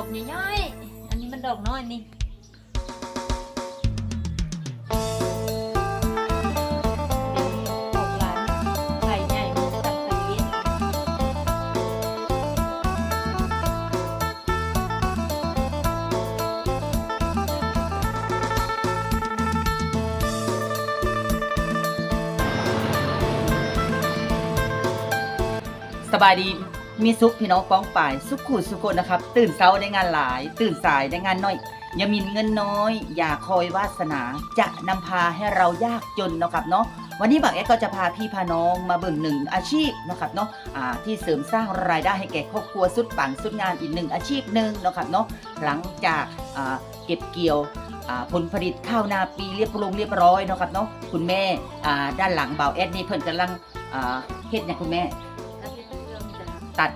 อกย่อยๆ อันนี้มันดอกน้อยนี่ดอกหลานไข่ใหญ่ตัดตะเกียบสบายดี มีสุขพี่น้องป้องป่ายสุขขูดสุขคนนะครับ ตื่นเช้าได้งานหลาย ตื่นสายได้งานน้อยอย่ามีเงินน้อย อย่าคอยวาสนา จะนำพาให้เรายากจนนะครับเนาะวันนี้บักแอดก็จะพาพี่พาน้องมาเบิ่งหนึ่งอาชีพนะครับเนาะอ่าที่เสริมสร้างรายได้ให้แก่ครอบครัวสุดปังสุดงานอีกหนึ่งอาชีพหนึ่งนะครับเนาะหลังจากเก็บเกี่ยวผลผลิตข้าวนาปีเรียบร้อยเรียบร้อยนะครับเนาะคุณแม่ด้านหลังบ่าวแอดนี่เพิ่นกำลังเฮ็ดเนี่ยคุณแม่ ตัด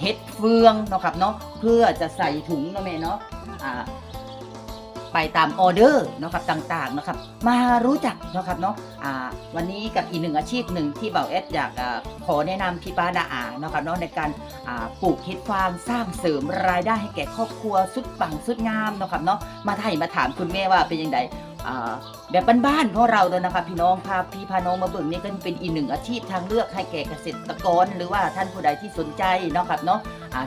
เห็ดเฟืองเนาะครับเนาะเพื่อจะใส่ถุงเนาะแม่เนาะอ่าไปตามออเดอร์เนาะครับต่างๆนะครับ มารู้จักเนาะครับเนาะอ่าวันนี้กับอีกหนึ่งอาชีพหนึ่งที่เบาเอสอยากอขอแนะนำพี่ป้านาอาเนาะครับเนาะในการอ่าปลูกเห็ดฟางสร้างเสริมรายได้ให้แก่ครอบครัวสุดปังสุดงามเนาะครับเนาะมาไถ่มาถามคุณแม่ว่าเป็นยังไง แบบบ้านๆของเราเนาะนะครับพี่น้องพาพี่พาน้องมาเบิ่งนี่ก็เป็นอีกหนึ่งอาชีพทางเลือกให้แก่เกษตรกร หรือว่าท่านผู้ใดที่สนใจเนาะครับเนาะ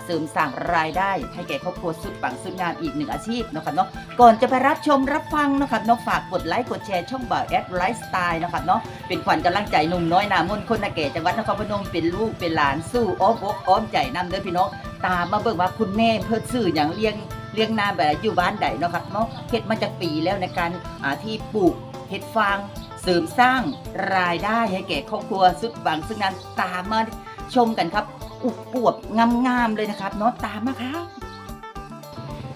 เสริมสร้างรายได้ ให้แก่ครอบครัวสุดปังสุดงามอีกหนึ่งอาชีพเนาะครับเนาะก่อนจะไปรับชมรับฟังเนาะครับเนาะฝากกดไลค์กดแชร์ช่องบ่าวแอดไลฟ์สไตล์นะครับเนาะเป็นขวัญกำลังใจหนุ่มน้อยนามนต์คนนาเกตจังหวัดนครพนมเป็นลูกเป็นหลานสู้อ้อมอกอ้อมใจนำเด้อพี่น้องตามมาเบิ่งว่าคุณแม่เพิ่นซื้ออย่างเลี้ยง เลี้ยงนามแบบอยู่บ้านใดเนาะครับเนาะเฮ็ดมาจากปีแล้วในการอ่าที่ปลูกเห็ดฟางเสริมสร้างรายได้ให้แก่ครอบครัวสุดปังสุดงามตามมาชมกันครับ อุบอวบงามๆเลยนะครับเนาะตามมาครับ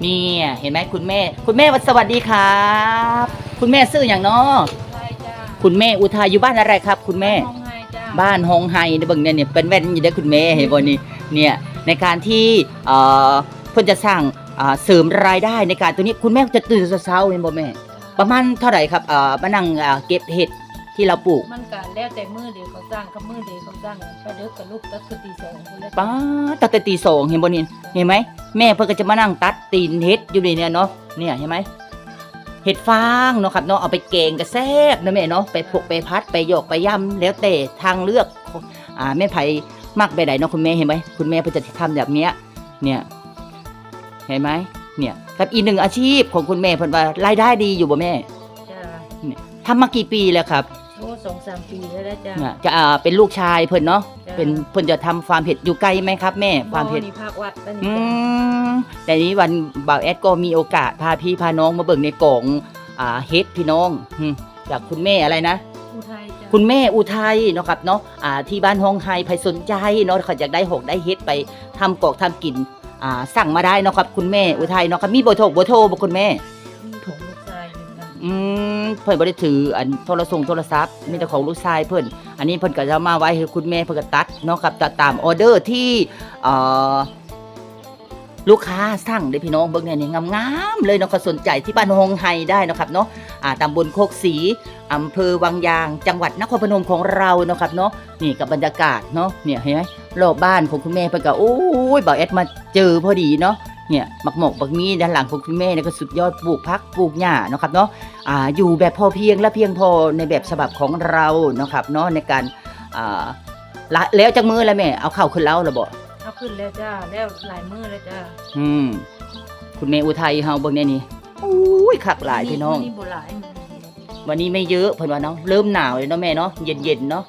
นี่เห็นไหมคุณแม่ คุณแม่สวัสดีครับ คุณแม่ซื้ออย่างเนาะใช่จ้าคุณแม่อุทัยอยู่บ้านอะไรครับ คุณแม่ห้องไห้จ้าบ้านฮงไฮเดี๋ยวเบิ่งเนี่ยเนี่ยเป็นแว่นอยู่ได้อคุณแม่เห็นบ่นี่เนี่ยในการที่เอ่อเพิ่นจะสร้าง อ่าเสริมรายได้ในการตัวนี้คุณแม่จะตื่นเช้าๆเห็นบ่แม่ ประมาณเท่าไหร่ครับเอ่อมานั่งอ่าเก็บเห็ดที่เราปลูกมันก็แล้วแต่มือเดียวเขาสร้างกับมือเดียวเขาสร้างไปเด็กกับลูกตัดคือตีสองคนละป้าดตั้งแต่ตีสองเห็นบ่นี่เห็นไหมแม่เพิ่นก็จะมานั่งตัดตีนเห็ดอยู่นี่เนี่ยเนาะเนี่ยเห็นไหมเห็ดฟางเนาะครับเนาะเอาไปแกงก็แซ่บนะแม่เนาะไปพกไปพัดไปโยกไปย่ำแล้วแต่ทางเลือกอ่าแม่ไผมักไปไหนเนาะคุณแม่เห็นไหมคุณแม่เพิ่นจะทำแบบเนี้ยเนี่ย เห็นไหมเนี่ยกับอีกหนึ่งอาชีพของคุณแม่เพิ่นว่ารายได้ดีอยู่บ่แม่จ้าทำมากี่ปีแล้วครับโอ้สองสามปีแล้วนะจ้าเนี่ยจะอ่าเป็นลูกชายเพิ่นเนาะจ้ะเป็นเพิ่นจะทำฟาร์มเห็ดอยู่ไกลไหมครับแม่ฟาร์มเห็ดนี่ภาควัดแล้วอืนี่จ้ามแต่นี้วันบ่าวแอดก็มีโอกาสพาพี่พาน้องมาเบิ่งในกล่องอ่าเฮ็ดพี่น้องอืมจากคุณแม่อะไรนะ อุทัยจ้าคุณแม่อุทัยเนาะครับเนาะอ่าที่บ้านฮองไฮใครสนใจเนาะเขาอยากได้หกได้เฮ็ดไปทำกอกทำกิน อ่าสั่งมาได้เนาะครับคุณแม่อุทัยเนาะครับมีเบอร์โทรเบอร์โทรบ่คุณแม่ มีของลูกชายหนึ่งนะอืมเพิ่นบ่ได้ถืออันโทรศัพท์โทรศัพท์มีแต่ของลูกชายเพิ่นอันนี้เพิ่นก็จะมาไว้ให้คุณแม่เพิ่นก็ตัดเนาะครับตัดตามออเดอร์ที่เอ่อลูกค้าสั่งเด้อพี่น้องเบิ่งเนี่ยนี่งามๆเลยเนาะเขาสนใจที่บ้านฮงไฮได้เนาะครับเนาะอ่าตำบลโคกศรี อำเภอวังยาง จังหวัดนครพนมของเราเนาะครับเนาะนี่กับบรรยากาศเนาะเนี่ยเห็นไหมรอบบ้านของคุณแม่เพิ่นก็โอ้ยบ่าวแอดมาเจอพอดีเนาะเนี่ยหมักหมกบักมีด้านหลังของคุณแม่เนี่ยก็สุดยอดปลูกพักปลูกหญ้าเนาะครับเนาะอ่าอยู่แบบพอเพียงและเพียงพอในแบบฉบับของเราเนาะครับเนาะในการอ่าละแล้วจากมือแล้วแม่เอาเข้าขึ้นเล้าแล้วบ่เอาขึ้นแล้วจ้าแล้วหลายมือแล้วจ้าอืมคุณแม่อุทัยเฮาเบิ่งแน่นี่อุ้ยคักหลายพี่น้องนี่โบราณ วันนี้ไม่เยอะเพิ่นว่าเนาะเริ่มหนาวเลยเนาะแม่เนาะเย็นๆเนาะ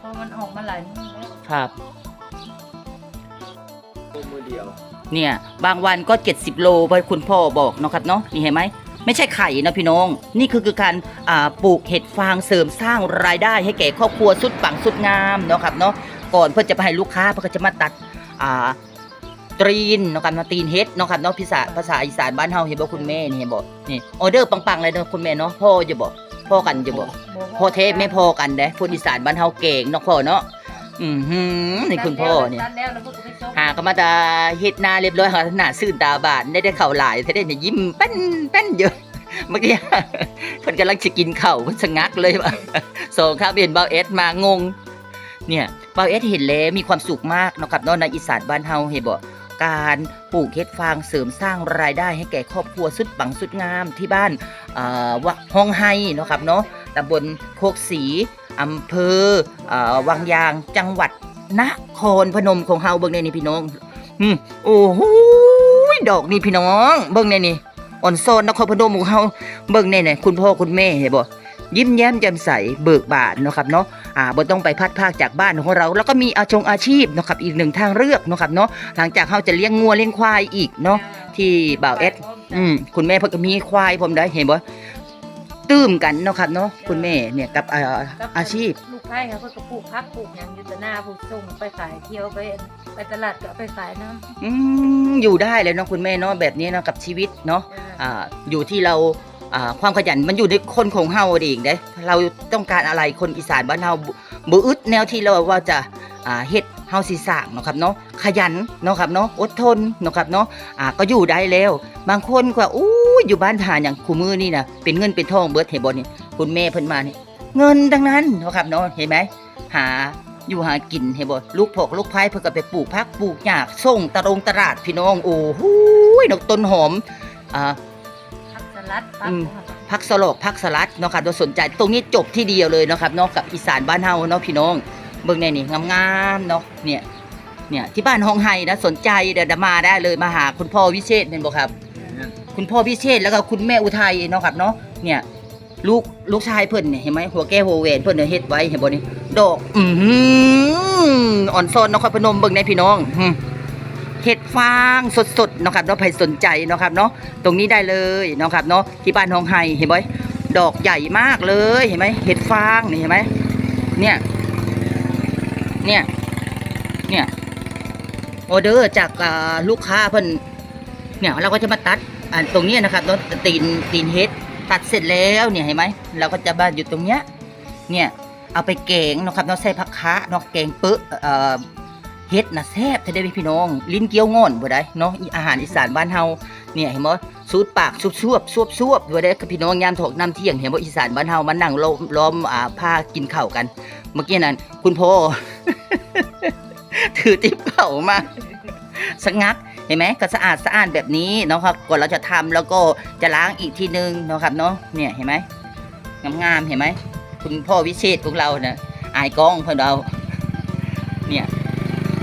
เพราะมันออกมาหลายมือแล้วครับมือเดียว เนี่ยบางวันก็ 70 โลเพราะคุณพ่อบอกเนาะครับเนาะนี่เห็นไหมไม่ใช่ไข่นะพี่น้อง นี่คือคือการอ่าปลูกเห็ดฟางเสริมสร้างรายได้ให้แก่ครอบครัวสุดปังสุดงามเนาะครับเนาะก่อนเพื่อจะไปให้ลูกค้าเพื่อก็จะมาตัดอ่าตรีนเนาะครับเนาะตีนเฮ็ดเนาะครับเนาะภาษาภาษาอีสานบ้านเฮาเห็นบ่คุณแม่นี่เห็นบ่นี่ออเดอร์ปังๆเลยเนาะคุณแม่เนาะพ่อจะบอก พ่อกันจะบอกพ่อเทพไม่พอกันเด้พูดอีสานบ้านเฮาเก่งเนาะพ่อเนาะอือหือนี่คุณพ่อเนี่ยตัดแล้วแล้วพวกก็ไปส่งหาก็มาตาเฮ็ดหน้าเรียบร้อยค่ะหน้าซื่นตาบานได้ได้เข่าวหลายได้ได้เนี่ยยิ้มแป้นแป้นเยอะเมื่อกี้เพิ่นกำลังจะกินข้าวเพิ่นสะงักเลยว่าสองครับเห็นเบาเอสมางง เนี่ยเบาเอสเห็นแล้วมีความสุขมากเนาะครับเนาะในอีสานบ้านเฮาเห็นบ่ การปลูกเห็ดฟางเสริมสร้างรายได้ให้แก่ครอบครัวสุดปังสุดงามที่บ้านวห้องไฮเนะครับเนาะตำบลโคกศรีอำเภอเอ่อวังยางจังหวัดนครพนมของเฮาเบิ่งในนี่พี่น้องอืมโอ้โหดอกนี่พี่น้อง เบิ่งในนี่อ่อนโซนนครพนมของเฮาเบิ่งในนี่คุณพ่อคุณแม่เห็นบ่ยิ้มแย้มแจ่มใสเบิกบานเนาะครับเนาะ อ่าบ่ต้องไปพัดภาคจากบ้านของเรา แล้วก็มีอาชงอาชีพเนาะครับอีกหนึ่งทางเลือกเนาะครับเนาะหลังจากเขาจะเลี้ยงงัวเลี้ยงควายอีกเนาะที่บ่าวเอสอืมคุณแม่เพิ่นก็มีควายผมได้เห็นบ่ตื้มกันเนาะครับเนาะคุณแม่เนี่ยกับอ่าอาชีพลูกไผ่เขาก็ปลูกพักปลูกหยังอยู่แตหน้าปลูกส่งไปขายเที่ยวไปไปตลาดก็เอาไปขายน้อืมอยู่ได้เลยเนาะคุณแม่เนาะแบบนี้เนาะกับชีวิตเนาะำอ่าอยู่ที่เราอ่า ความขยันมันอยู่ในคนของเฮาเองเด้เราต้องการอะไรคนอีสานบ้านเฮาบ่บ่อึดแนวที่เราว่าจะเฮ็ดเฮาสิสร้างเนาะครับเนาะขยันเนาะครับเนาะอดทนเนาะครับเนาะอ่าก็อยู่ได้แล้ว บางคนก็อู้ยอยู่บ้านทานอย่างคู่มือนี่นะเป็นเงินเป็นทองเบิดเห็นบ่นี่คุณแม่เพิ่นมานี่เงินทั้งนั้นเนาะครับเนาะเห็นไหมหาอยู่หากินเห็นบ่ลูกพอกลูกไผ่เพิ่นก็ไปปลูกผักปลูกหญ้าส่งตะรงตลาดพี่น้องโอ้โหดอกต้นหอมอ่า ลัดผักอืม ผักพักสลบพักสลัดเนาะครับโดยสนใจตรงนี้จบที่เดียวเลยเนาะครับเนาะกับอีสานบ้านเฮาเนาะพี่น้อง เบิ่งในนี่งามๆเนาะเนี่ยเนี่ยที่บ้านฮองไฮนะสนใจเดี๋ยวมาได้เลยมาหาคุณพ่อวิเชษฐ์เป็นบ่ครับ คุณพ่อวิเชษฐ์แล้วก็คุณแม่อุทัยเนาะครับเนาะเนี่ยลูกลูกชายเพิ่นเนี่ยเห็นไหมหัวแก้วหัวแหวนเพิ่นเนี่ยเฮ็ดไว้เห็นบ่นี่ดอกอือหืออ่อนซอนนครพนมเบิ่งในพี่น้องหึ เห็ดฟางสดๆเนาะครับเนาะใครสนใจเนาะครับเนาะตรงนี้ได้เลยเนาะครับเนาะที่บ้านฮองไฮเห็นไหมดอกใหญ่มากเลยเห็นไหมเห็ดฟางนี่เห็นไหมเนี่ยเนี่ยเนี่ยออเดอร์จากลูกค้าเพิ่นเนี่ยเราก็จะมาตัดตรงนี้นะครับเนาะตีนตีนเห็ดตัดเสร็จแล้วเนี่ยเห็นไหมเราก็จะมาอยู่ตรงเนี้ยเนี่ยเอาไปแกงนะครับเนาะใส่ผักคะเนาะแกงเปื้อ เฮ็ดนะแซ่บถ้าได้พี่น้อง ลิ้นเกี๊ยวงอนบ่ได้เนาะอาหารอีสานบ้านเฮาเนี่ยเห็นบ่สูดปากซุบซวบซวบซวบอยู่ได้กับพี่น้องยามถกน้ำเที่ยงเห็นบ่อีสานบ้านเฮามันนั่งล้อมอ่าผ้ากินข้าวกัน เมื่อกี้นั้นคุณพ่อถือติ๊บเข่ามาสงักเห็นไหมก็สะอาดสะอาดแบบนี้เนาะครับก่อนเราจะทำแล้วก็จะล้างอีกทีนึงเนาะครับเนาะเนี่ยเห็นไหมงามๆเห็นไหมคุณพ่อวิเชษของเราเนี่ยอายกล้องเพื่อนเราเนี่ย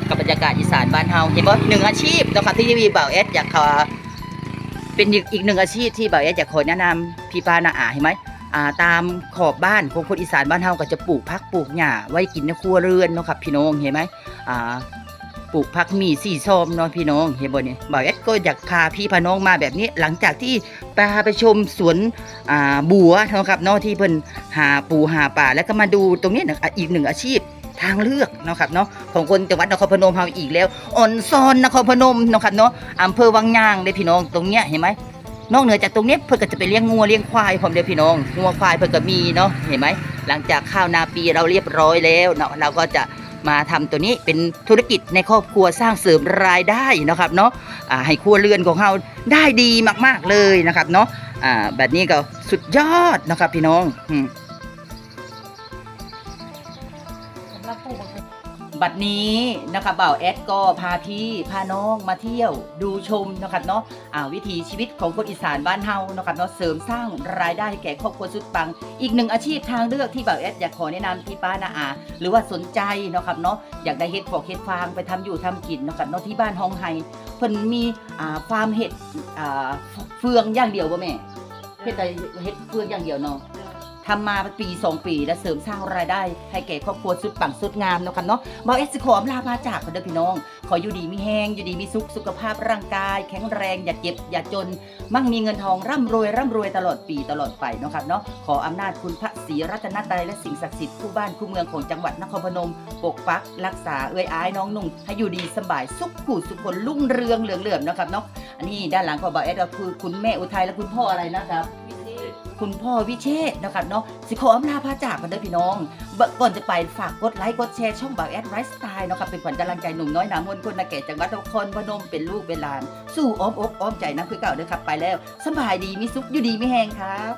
กับบรรยากาศอีสานบ้านเฮาเห็นบ่หนึ่งอาชีพนะครับที่มีบ่าวเอสอยากขอเป็นอีกหนึ่งอาชีพที่บ่าวแอดอยากขอแนะนำพี่ปานาอาเห็นไหมตามขอบบ้านของคนอีสานบ้านเฮาก็จะปลูกพักปลูกหญ้าไว้กินในครัวเรือนเนาะครับพี่น้องเห็นไหมปลูกพักมีสี่ซอมเนาะพี่น้องเห็นบ่เนี่ยบ่าวแอดก็อยากพาพี่พาน้องมาแบบนี้ หลังจากที่ไปพาไปชมสวนบัวเนาะครับเนาะที่เพิ่นหาปูหาป่าแล้วก็มาดูตรงนี้นะอีกหนึ่งอาชีพ ทางเลือกนะครับเนาะของคนจังหวัดนครพนมเฮาอีกแล้ว อ่อนซอนนครพนมนะครับเนาะอำเภอวังยางเลยพี่น้องตรงเนี้ยเห็นไหมนอกเหนือจากตรงนี้เพื่อก็จะไปเลี้ยงงัวเลี้ยงควายผมเดียวพี่น้องงัวควายเพื่อก็มีเนาะเห็นไหมหลังจากข้าวนาปีเราเรียบร้อยแล้วเนาะเราก็จะมาทำตัวนี้เป็นธุรกิจในครอบครัวสร้างเสริมรายได้นะครับเนาะอ่าให้ครัวเรือนของเราได้ดีมากๆเลยนะครับเนาะอ่าแบบนี้ก็สุดยอดนะครับพี่น้อง บัดนี้นะครับบ่าวแอดก็พาพี่พาน้องมาเที่ยวดูชมนะครับเนาะอ่าวิถีชีวิตของคนอีสานบ้านเฮานะครับเนาะเสริมสร้างรายได้ให้แก่ครอบครัวสุดปัง อีกหนึ่งอาชีพทางเลือกที่บ่าวแอดอยากขอแนะนำพี่ป้านาอาหรือว่าสนใจนะครับเนาะอยากได้เห็ดฟอกเห็ดฟางไปทำอยู่ทำกินนะครับเนาะที่บ้านฮองไฮเพิ่นมีอ่าฟาร์มเห็ดอ่าเฟืองอย่างเดียวบ่แม่เฮ็ดแต่เห็ดเฟืองอย่างเดียวเนาะ ทำมาปีสองปีและเสริมสร้างรายได้ ให้แก่ครอบครัวสุดปังสุดงามเนาะครับเนาะบอเอสขออำลาพาจากกันเด้อพี่น้อง ขออยู่ดีมีแห้งอยู่ดีมีสุขสุขภาพร่างกาย แข็งแรงอย่าเจ็บอย่าจน มั่งมีเงินทองร่ำรวยร่ำรวยตลอดปีตลอดไปเนาะครับเนาะขออำนาจคุณพระศรีรัตนตรัยและสิ่งศักดิ์สิทธิ์คู่บ้านคู่เมืองของจังหวัดนครพนม ปกปักรักษาเอื้อยอ้ายน้องนุ่งให้อยู่ดีสบายสุขผูสุขผลรุ่งเรืองเหลืองเหลื่อมเนาะครับเนาะอันนี้ด้านหลังของบอเอสก็คือคุณแม่อุทัยและคุณพ่ออะไรนะครับ คุณพ่อวิเชษนะครับเนาะสิขออำลาพาจากกันเด้อพี่น้องเบิ่งก่อนจะไปฝากกดไลค์กดแชร์ช่องบ่าวแอดไลฟ์สไตล์นะครับเป็นขวัญกำลังใจหนุ่มน้อยหนามนคนนาแก่จังหวัดนครพนมเป็นลูกเป็นหลาน สู้อ้อมอกอ้อมใจนะคือเก่าเด้อครับไปแล้วสบายดีมีสุขอยู่ดีไม่แห้งครับ